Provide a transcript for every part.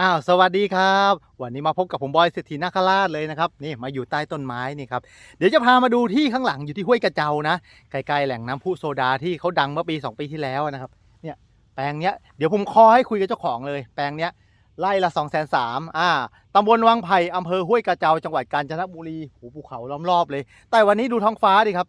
อ้าวสวัสดีครับ วันนี้มาพบกับผมบอยเศรษฐีนาคราชเลยนะครับนี่มาอยู่ใต้ต้นไม้นี่ครับเดี๋ยวจะพามาดูที่ข้างหลังอยู่ที่ห้วยกระเจ้านะใกล้ๆแหล่งน้ำพุโซดาที่เขาดังเมื่อปี 2 ปีที่แล้วนะครับเนี่ยแปลงเนี้ยเดี๋ยวผมคอให้คุยกับเจ้าของเลย แปลงเนี้ยไร่ละ2องแสนสามอ่าตำบลวังไผ่อำเภอห้วยกระเจ้าจังหวัดกาญจนบุรีโหภูเขาล้อมรอบเลย แต่วันนี้ดูท้องฟ้าดิครับ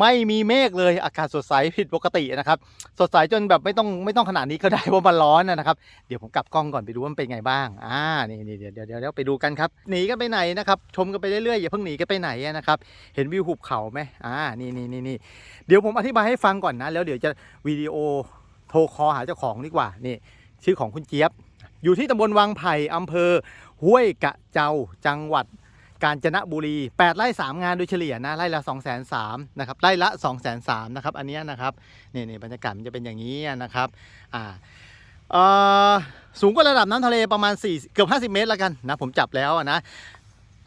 ไม่มีเมฆเลยอากาศสดใสผิดปกตินะครับ สดใสจนแบบไม่ต้องไม่ต้องขนาดนี้ก็ได้เพราะมันร้อนนะครับ เดี๋ยวผมกลับกล้องก่อนไปดูว่ามันเป็นไงบ้างอ่านี่นี่เดี๋ยวเดี๋ยวเดี๋ยวไปดูกันครับหนีกันไปไหนนะครับชมกันไปเรื่อยๆอย่าเพิ่งหนีกันไปไหนนะครับเห็นวิวหุบเขาไหมอ่านี่นี่นี่นี่เดี๋ยวผมอธิบายให้ฟังก่อนนะ แล้วเดี๋ยวจะวิดีโอโทรคอหาเจ้าของดีกว่านี่ชื่อของคุณเจี๊ยบ อยู่ที่ตำบลวังไผ่อำเภอห้วยกะเจ้าจังหวัด กาญจนบุรี 8 ไร่ 3 งานโดยเฉลี่ยนะไร่ละ 2 3 0 0 0นะครับไร่ละ 2 3 0 0 0นะครับอันเนี้ยนะครับนี่นี่บรรยากาศมันจะเป็นอย่างนี้นะครับอ่าเอ่อสูงกว่าระดับน้ำทะเลประมาณ 4 เกือบ 50 เมตรแล้วกันนะผมจับแล้วนะ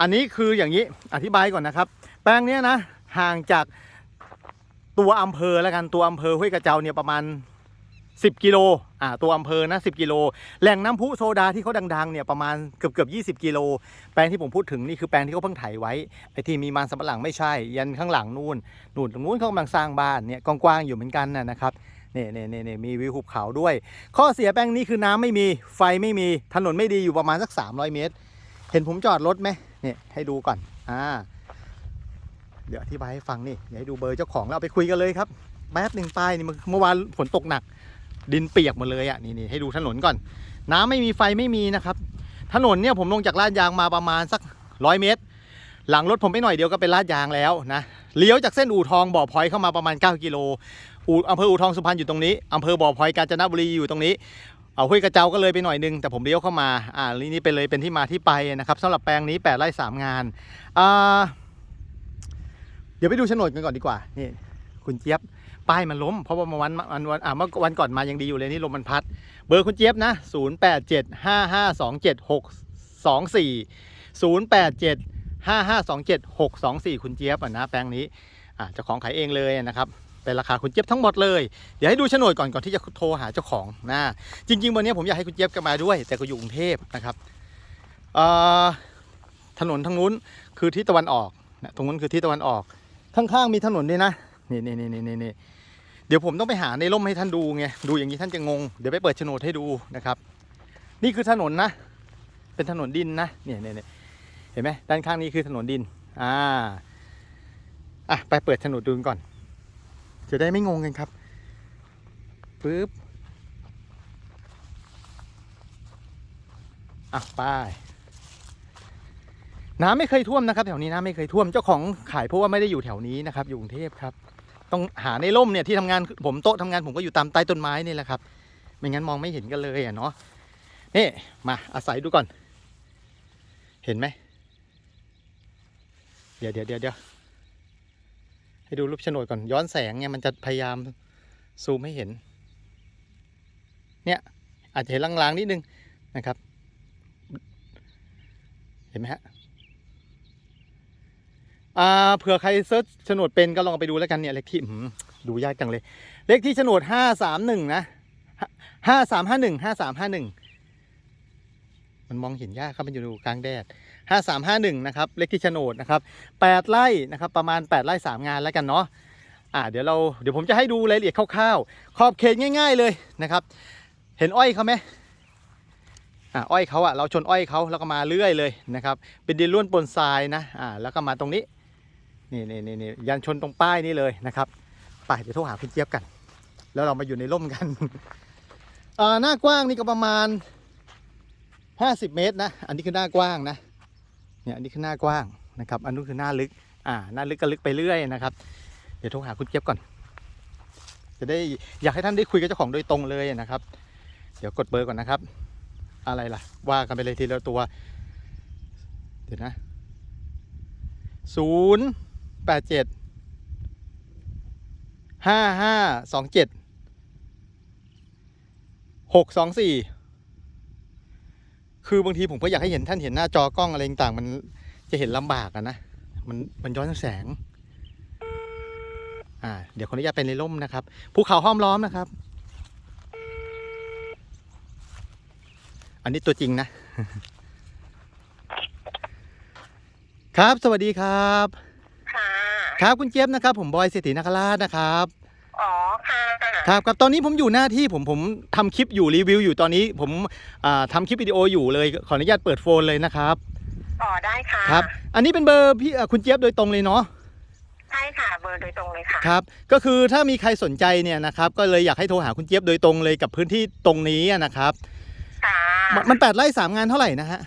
อันนี้คืออย่างนี้อธิบายก่อนนะครับ แปลงเนี้ยนะห่างจากตัวอำเภอแล้วกันตัวอำเภอห้วยกระเจ้าเนี่ยประมาณ 10 กิโลอ่าตัวอำเภอนะ10 กิโล แหล่งน้ำพุโซดาที่เขาดังๆเนี่ยประมาณเกือบเกือบ20 กิโล แปลงที่ผมพูดถึงนี่คือแปลงที่เขาเพิ่งไถไว้ไอ้ที่มีมันสำปะหลังไม่ใช่ ยันข้างหลังนู่นนู่นตรงนู้นเขากำลังสร้างบ้านเนี่ยกว้างๆอยู่เหมือนกันนะนะครับเนี่ยเนี่ยเนี่ยเนี่ยมีวิวหุบเขาด้วย ข้อเสียแปลงนี้คือน้ำไม่มีไฟไม่มีถนนไม่ดีอยู่ประมาณสัก 300 เมตร เห็นผมจอดรถไหมเนี่ยให้ดูก่อนอ่าเดี๋ยวอธิบายให้ฟังนี่เดี๋ยวให้ดูเบอร์เจ้าของแล้วเอาไปคุยกันเลยครับแป๊บหนึ่งป้ายนี่เมื่อวานฝนตกหนัก ดินเปียกหมดเลยอะนี่นี่ให้ดูถนนก่อน น้ำไม่มีไฟไม่มีนะครับ ถนนเนี่ยผมลงจากลาดยางมาประมาณสักร้อยเมตร หลังรถผมไปหน่อยเดียวก็เป็นลาดยางแล้วนะเลี้ยวจากเส้นอู่ทองบ่อพลอยเข้ามาประมาณ 9 กิโลอู่อำเภออู่ทองสุพรรณอยู่ตรงนี้อำเภอบ่อพลอยกาญจนบุรีอยู่ตรงนี้เอาห้วยกระเจ้าก็เลยไปหน่อยนึงแต่ผมเลี้ยวเข้ามาอ่านี่เป็นเลยเป็นที่มาที่ไปนะครับสำหรับแปลงนี้8ไร่3งานอ่าเดี๋ยวไปดูโฉนดกันก่อนดีกว่านี่คุณเจี๊ยบ ป้ายมันล้ม เพราะว่าเมื่อวันวันวันอ่าเมื่อวันก่อนมายังดีอยู่เลยนี่ลมมันพัด เบอร์คุณเจี๊ยบนะ 0 8 7 5 5 2 7 6 2 4 0 8 7 5 5 2 7 6 2 4 คุณเจี๊ยบอะนะแปลงนี้อ่าเจ้าของขายเองเลยนะครับเป็นราคาคุณเจี๊ยบทั้งหมดเลย เดี๋ยวให้ดูโฉนดก่อนก่อนที่จะโทรหาเจ้าของนะจริง ๆ วันนี้ผมอยากให้คุณเจี๊ยบกลับมาด้วย แต่ก็อยู่กรุงเทพนะครับถนนทางนู้นคือทิศตะวันออกนะตรงนู้นคือทิศตะวันออกข้างๆมีถนนด้วยนะ นี่นี่นี่นี่นี่เดี๋ยวผมต้องไปหาในร่มให้ท่านดูไงดูอย่างนี้ท่านจะงง เดี๋ยวไปเปิดโฉนดให้ดูนะครับ นี่คือถนนนะ เป็นถนนดินนะเนี่ยเนี่ยเห็นไหมด้านข้างนี้คือถนนดินอ่าอะไปเปิดโฉนดดูก่อน จะได้ไม่งงกันครับปึ๊บอะป้ายน้ำไม่เคยท่วมนะครับ แถวนี้น้ำไม่เคยท่วมเจ้าของขายเพราะว่าไม่ได้อยู่แถวนี้นะครับ อยู่กรุงเทพครับ ต้องหาในร่มเนี่ยที่ทำงานผมโต๊ะทำงานผมก็อยู่ตามใต้ต้นไม้นี่แหละครับ ไม่งั้นมองไม่เห็นกันเลยอะเนาะนี่มาอาศัยดูก่อน เห็นไหมเดี๋ยวเดี๋ยวเดี๋ยวเดี๋ยวให้ดูรูปโฉนดก่อนย้อนแสงเนี่ยมันจะพยายามซูมให้เห็น เนี่ยอาจจะเห็นลางๆนิดนึงนะครับ เห็นไหมฮะ อ่าเผื่อใครเซิร์ชโฉนดเป็นก็ลองไปดูแล้วกันเนี่ยเลขที่ดูยากจังเลย เลขที่โฉนดห้าสามหนึ่งนะห้าสามห้าหนึ่งห้าสามห้าหนึ่งมันมองเห็นยากครับมันอยู่กลางแดดห้าสามห้าหนึ่งนะครับเลขที่โฉนดนะครับแปดไร่นะครับประมาณแปดไร่สามงานแล้วกันเนาะอ่าเดี๋ยวเราเดี๋ยวผมจะให้ดูรายละเอียดคร่าวๆขอบเขตง่าย ๆเลยนะครับ เห็นอ้อยเขาไหมอ่าอ้อยเขาอะเราชนอ้อยเขาแล้วก็มาเรื่อยเลยนะครับ เป็นดินล้วนปนทรายนะอ่าแล้วก็มาตรงนี้ นี่นี่นี่นี่ยันชนตรงป้ายนี่เลยนะครับไปเดี๋ยวโทรหาคุณเจี๊ยบกัน แล้วเรามาอยู่ในร่มกันอ่าหน้ากว้างนี่ก็ประมาณ 50 เมตรนะ อันนี้คือหน้ากว้างนะเนี่ยอันนี้คือหน้ากว้างนะครับ อันนู้นคือหน้าลึก อ่า หน้าลึกก็ลึกไปเรื่อยนะครับ เดี๋ยวโทรหาคุณเจี๊ยบก่อน จะได้อยากให้ท่านได้คุยกับเจ้าของโดยตรงเลยนะครับ เดี๋ยวกดเบอร์ก่อนนะครับ อะไรล่ะ ว่ากันไปเลยทีละตัว เดี๋ยวนะศูนย์ แปดเจ็ดห้าห้าสองเจ็ดหกสองสี่คือบางทีผมก็อยากให้เห็นท่านเห็นหน้าจอกล้องอะไรต่างมันจะเห็นลำบากอะนะ มันมันย้อนแสง อ่า เดี๋ยวขออนุญาตเป็นในร่มนะครับภูเขาห้อมล้อมนะครับ อันนี้ตัวจริงนะ ครับสวัสดีครับ ค่ะครับคุณเจี๊ยบนะครับ ผมบอยเศรษฐีนาคราชนะครับ อ๋อค่ะครับครับตอนนี้ผมอยู่หน้าที่ผมผมทำคลิปอยู่รีวิวอยู่ตอนนี้ผมอ่าทำคลิปวิดีโออยู่เลยขออนุญาตเปิดโฟนเลยนะครับอ๋อได้ค่ะครับ อันนี้เป็นเบอร์พี่อ่าคุณเจี๊ยบโดยตรงเลยเนาะใช่ค่ะเบอร์โดยตรงเลยค่ะครับ ก็คือถ้ามีใครสนใจเนี่ยนะครับ ก็เลยอยากให้โทรหาคุณเจี๊ยบโดยตรงเลยกับพื้นที่ตรงนี้อะนะครับ ค่ะมันมันแปดไร่สามงานเท่าไหร่นะฮะ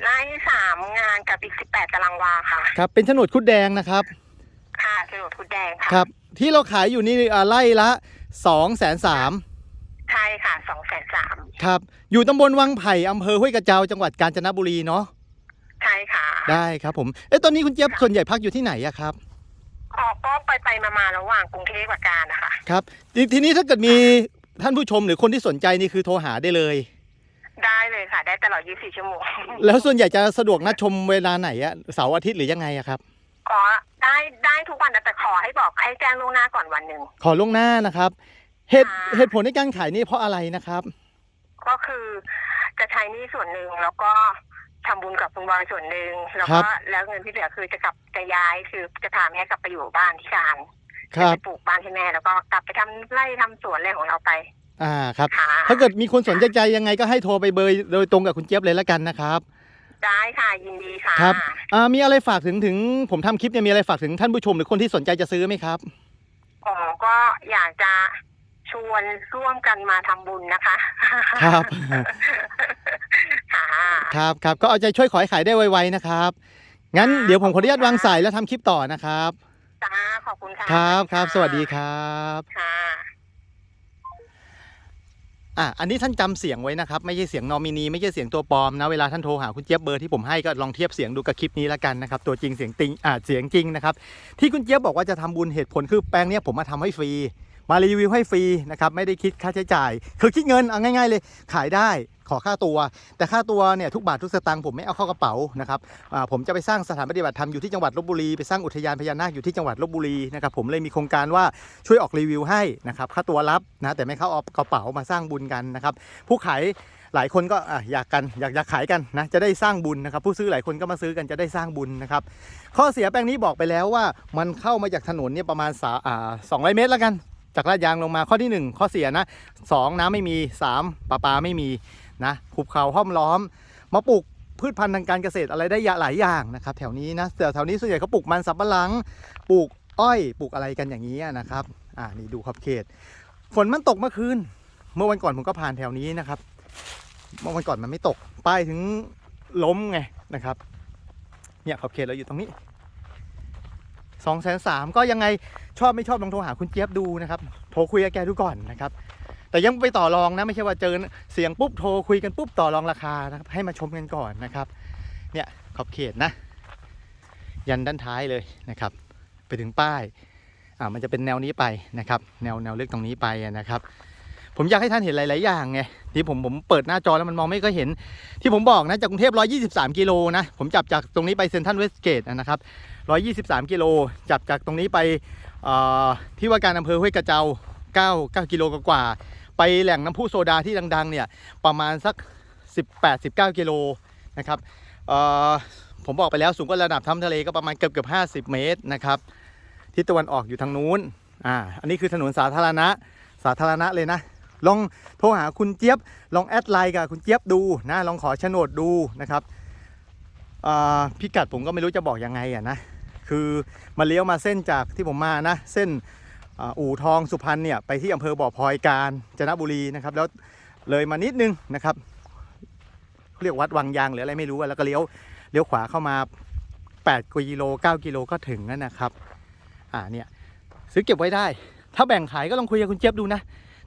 แปดไร่สามงานกับอีกสิบแปดตารางวาค่ะ ครับ เป็นโฉนดคุดแดงนะครับ ค่ะสนุดคุดแดงค่ะ ครับ ที่เราขายอยู่นี่อ่าไร่ละสองแสนสามใช่ค่ะสองแสนสามครับ อยู่ตำบลวังไผ่อำเภอห้วยกระเจ้าจังหวัดกาญจนบุรีเนาะ ใช่ค่ะได้ครับผม เอ๊ะตอนนี้คุณเจี๊ยบส่วนใหญ่พักอยู่ที่ไหนอะครับ ออกก็ไปไปมามาระหว่างกรุงเทพกับการนะคะ ครับ ทีทีนี้ถ้าเกิดมีท่านผู้ชมหรือคนที่สนใจนี่คือโทรหาได้เลยได้เลย ค่ะ ได้ตลอด 24 ชั่วโมงแล้วส่วนใหญ่จะสะดวกนัดชมเวลาไหนอะเสาร์อาทิตย์หรือยังไงอะครับก็ได้ได้ทุกวันนะแต่ขอให้บอกให้แจ้งล่วงหน้าก่อนวันหนึ่ง ขอล่วงหน้านะครับเหตุค่ะ เหตุผลในการขายนี่เพราะอะไรนะครับ ก็คือจะใช้หนี่ส่วนหนึ่งแล้วก็ทำบุญกับคุณบอยส่วนหนึ่งแล้วครัก็บ แล้วเงินที่เหลือคือจะกลับจะย้ายคือจะพาแม่กลับไปอยู่บ้านที่การครับไปปลูกบ้านให้แม่แล้วก็กลับไปทำไร่ทำสวนอะไรของเราไป อ่าครับค่ะถ้าเกิดมีคนสนใจใจยังไงก็ให้โทรไปเบอร์โดยตรงกับคุณเจี๊ยบเลยละกันนะครับได้ค่ะยินดีค่ะครับอ่ามีอะไรฝากถึงถึง ผมทำคลิปเนี่ยมีอะไรฝากถึงท่านผู้ชมหรือคนที่สนใจจะซื้อไหมครับอ๋อก็อยากจะชวนร่วมกันมาทำบุญนะคะ ครับค่ะครับครับก็เอาใจช่วยขอให้ขายได้ไวๆนะครับ งั้นเดี๋ยวผมขออนุญาตวางสายแล้วทำคลิปต่อนะครับจ้าขอบคุณค่ะครับครับ สวัสดีครับค่ะ อะอันนี้ท่านจำเสียงไว้นะครับ ไม่ใช่เสียงนอมินีไม่ใช่เสียงตัวปลอมนะเวลาท่านโทรหาคุณเจี๊ยบเบอร์ที่ผมให้ก็ลองเทียบเสียงดูกับคลิปนี้แล้วกันนะครับตัวจริงเสียงจริงอ่าเสียงจริงนะครับที่คุณเจี๊ยบบอกว่าจะทำบุญเหตุผลคือแปลงเนี้ยผมมาทำให้ฟรี มารีวิวให้ฟรีนะครับไม่ได้คิดค่าใช้จ่าย คือคิดเงินเอาง่าย ๆเลยขายได้ขอค่าตัว แต่ค่าตัวเนี่ยทุกบาททุกสตางค์ผมไม่เอาเข้ากระเป๋านะครับผมจะไปสร้างสถานปฏิบัติธรรมอยู่ที่จังหวัดลบบุรีไปสร้างอุทยานพญานาคอยู่ที่จังหวัดลบบุรีนะครับผมเลยมีโครงการว่าช่วยออกรีวิวให้นะครับค่าตัวรับนะแต่ไม่เข้าเอากระเป๋ามาสร้างบุญกันนะครับผู้ขายหลายคนก็อยากกันอยากอยากขายกันนะจะได้สร้างบุญนะครับผู้ซื้อหลายคนก็มาซื้อกันจะได้สร้างบุญนะครับข้อเสียแปลงนี้บอกไปแล้วว่ามันเข้ามาจากถนนเนี่ยประมาณสองร้อยเมตรแล้วกัน จากลาดยางลงมาข้อที่ 1 ข้อเสียนะสองน้ำไม่มี 3ปลาปลาไม่มีนะหุบเขาห้อมล้อม มาปลูกพืชพันธุ์ทางการเกษตรอะไรได้หลายอย่างนะครับ แถวนี้นะแต่แถวนี้ส่วนใหญ่เขาปลูกมันสำปะหลังปลูกอ้อยปลูกอะไรกันอย่างนี้นะครับอ่านี่ดูขอบเขต ฝนมันตกเมื่อคืนเมื่อวันก่อนผมก็ผ่านแถวนี้นะครับ เมื่อวันก่อนมันไม่ตกป้ายถึงล้มไงนะครับ เนี่ยขอบเขตเราอยู่ตรงนี้ สองแสนสามก็ยังไงชอบไม่ชอบลองโทรหาคุณเจี๊ยบดูนะครับโทรคุยกับแกดูก่อนนะครับแต่ยังไปต่อรองนะไม่ใช่ว่าเจอเสียงปุ๊บโทรคุยกันปุ๊บต่อรองราคานะครับให้มาชมกันก่อนนะครับเนี่ยขอบเขตนะ ยันด้านท้ายเลยนะครับ ไปถึงป้ายอ่ามันจะเป็นแนวนี้ไปนะครับ แนวแนวเลือกตรงนี้ไปนะครับ ผมอยากให้ท่านเห็นหลาย ๆ อย่างไงที่ผมผมเปิดหน้าจอแล้วมันมองไม่ก็เห็น ที่ผมบอกนะจากกรุงเทพ 123 กิโลนะ ผมจับจากตรงนี้ไปเซนทรัลเวสเกตนะครับ 123 กิโล จับจากตรงนี้ไปที่ว่าการอำเภอห้วยกระเจ้า 9 9 กิโลกว่าไปแหล่งน้ำพุโซดาที่ดัง ๆ เนี่ย ประมาณสัก 18 19 กิโลนะครับผมบอกไปแล้วสูงกว่าระดับท้ำทะเลก็ประมาณเกือบเกือบ50 เมตรนะครับทิศตะวันออกอยู่ทางนู้นอ่าอันนี้คือถนนสาธารณะสาธารณะเลยนะ ลองโทรหาคุณเจี๊ยบ ลองแอดไลน์กับคุณเจี๊ยบดูนะ ลองขอโฉนดดูนะครับพิกัดผมก็ไม่รู้จะบอกยังไงอะนะ คือมาเลี้ยวมาเส้นจากที่ผมมานะ เส้นอ,อู่ทองสุพรรณเนี่ยไปที่อำเภอบ่อพลอยการจนบุรีนะครับ แล้วเลยมานิดนึงนะครับเรียกวัดวังยางหรืออะไรไม่รู้อะแล้วก็เลี้ยวเลี้ยวขวาเข้ามา 8กิโล9กิโลก็ถึงแล้วนะครับ อ่าเนี่ยซื้อเก็บไว้ได้ ถ้าแบ่งขายก็ลองคุยกับคุณเจี๊ยบดูนะ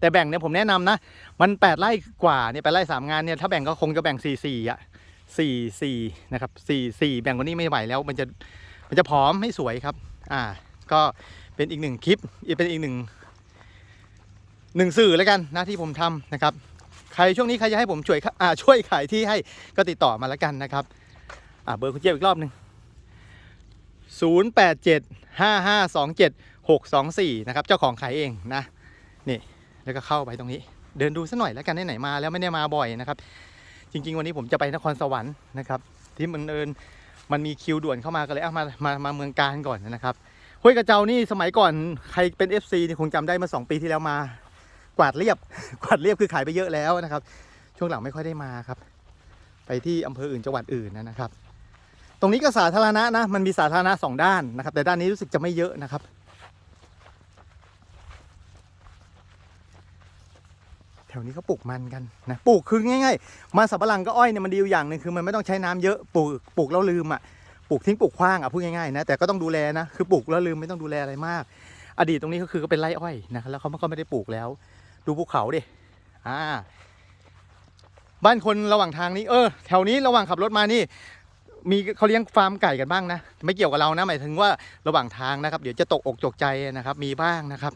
แต่แบ่งเนี่ยผมแนะนำนะ มันแปดไร่กว่าเนี่ยแปดไร่สามงานเนี่ยถ้าแบ่งก็คงจะแบ่งสี่สี่อะสี่สี่นะครับสี่สี่แบ่งกว่านี้ไม่ไหวแล้วมันจะมันจะผอมไม่สวยครับ อ่า ก็เป็นอีกหนึ่งคลิปอีกเป็นอีกหนึ่งหนึ่งสื่อแล้วกันนะที่ผมทำนะครับ ใครช่วงนี้ใครจะให้ผมช่วยอ่าช่วยขายที่ให้ก็ติดต่อมาแล้วกันนะครับ อ่าเบอร์คุณเจี๊ยบอีกรอบหนึ่งศูนย์แปดเจ็ดห้าห้าสองเจ็ดหกสองสี่นะครับ เจ้าของขายเองนะ นี่ แล้วก็เข้าไปตรงนี้ เดินดูสักหน่อยแล้วกันไหนมาแล้วไม่ได้มาบ่อยนะครับ จริง ๆ วันนี้ผมจะไปนครสวรรค์นะครับที่มันเอิญมันมีคิวด่วนเข้ามาก็เลยเอามามามาเมืองการก่อนนะครับห้วยกระเจ้านี่สมัยก่อนใครเป็น FC นี่คงจำได้เมาสองปีที่แล้วมา กวาดเรียบ กวาดเรียบคือขายไปเยอะแล้วนะครับ ช่วงหลังไม่ค่อยได้มาครับ ไปที่อำเภออื่นจังหวัดอื่นนะครับ ตรงนี้ก็สาธารณะนะมันมีสาธารณะสองด้านนะครับ แต่ด้านนี้รู้สึกจะไม่เยอะนะครับ แถวนี้เขาปลูกมันกันนะปลูกคือง่ายๆมันสับปะหลังก็อ้อยเนี่ยมันดีอยู่อย่างหนึ่งคือมันไม่ต้องใช้น้ำเยอะปลูกปลูกแล้วลืมอะปลูกทิ้งปลูกขว้างอะพูดง่ายๆนะแต่ก็ต้องดูแลนะคือปลูกแล้วลืมไม่ต้องดูแลอะไรมาก อดีตตรงนี้ก็คือก็เป็นไร่อ้อยนะแล้วเขาก็ไม่ได้ปลูกแล้ว ดูภูเขาดิอ่าบ้านคนระหว่างทางนี้เออแถวนี้ระหว่างขับรถมานี่มีเขาเลี้ยงฟาร์มไก่กันบ้างนะ ไม่เกี่ยวกับเรานะหมายถึงว่าระหว่างทางนะครับ เดี๋ยวจะตกอกตกใจนะครับ มีบ้างนะครับ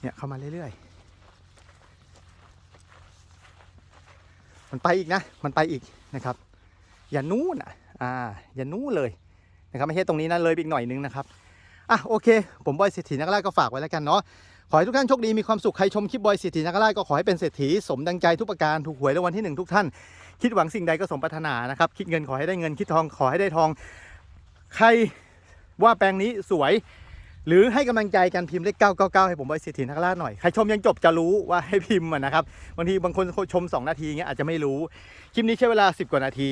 เนี่ยเข้ามาเรื่อยๆ มันไปอีกนะ มันไปอีกนะครับ อย่านู้นอะอ่าอย่านู้นเลยนะครับไม่ใช่ตรงนี้นะเลยอีกหน่อยนึงนะครับอะโอเค ผมบอยเศรษฐีนักล่าก็ฝากไว้แล้วกันเนาะขอให้ทุกท่านโชคดีมีความสุขใครชมคลิปบอยเศรษฐีนักล่าก็ขอให้เป็นเศรษฐีสมดังใจทุกประการถูกหวยรางวัลที่หนึ่งทุกท่าน คิดหวังสิ่งใดก็สมปรารถนานะครับ คิดเงินขอให้ได้เงินคิดทองขอให้ได้ทอง ใครว่าแปลงนี้สวย หรือให้กำลังใจกันพิมพ์เลข 999 ให้ผมบอยเศรษฐีนักล่าหน่อย ใครชมยังจบจะรู้ว่าให้พิมพ์นะครับบางทีบางคนชม 2 นาทีเงี้ยอาจจะไม่รู้ คลิปนี้ใช้เวลา 10 กว่านาที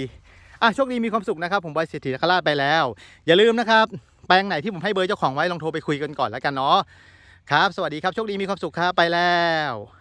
อะโชคดีมีความสุขนะครับ ผมบอยเศรษฐีนักล่าไปแล้ว อย่าลืมนะครับแปลงไหนที่ผมให้เบอร์เจ้าของไว้ลองโทรไปคุยกันก่อนแล้วกันเนาะครับ สวัสดีครับโชคดีมีความสุขครับไปแล้ว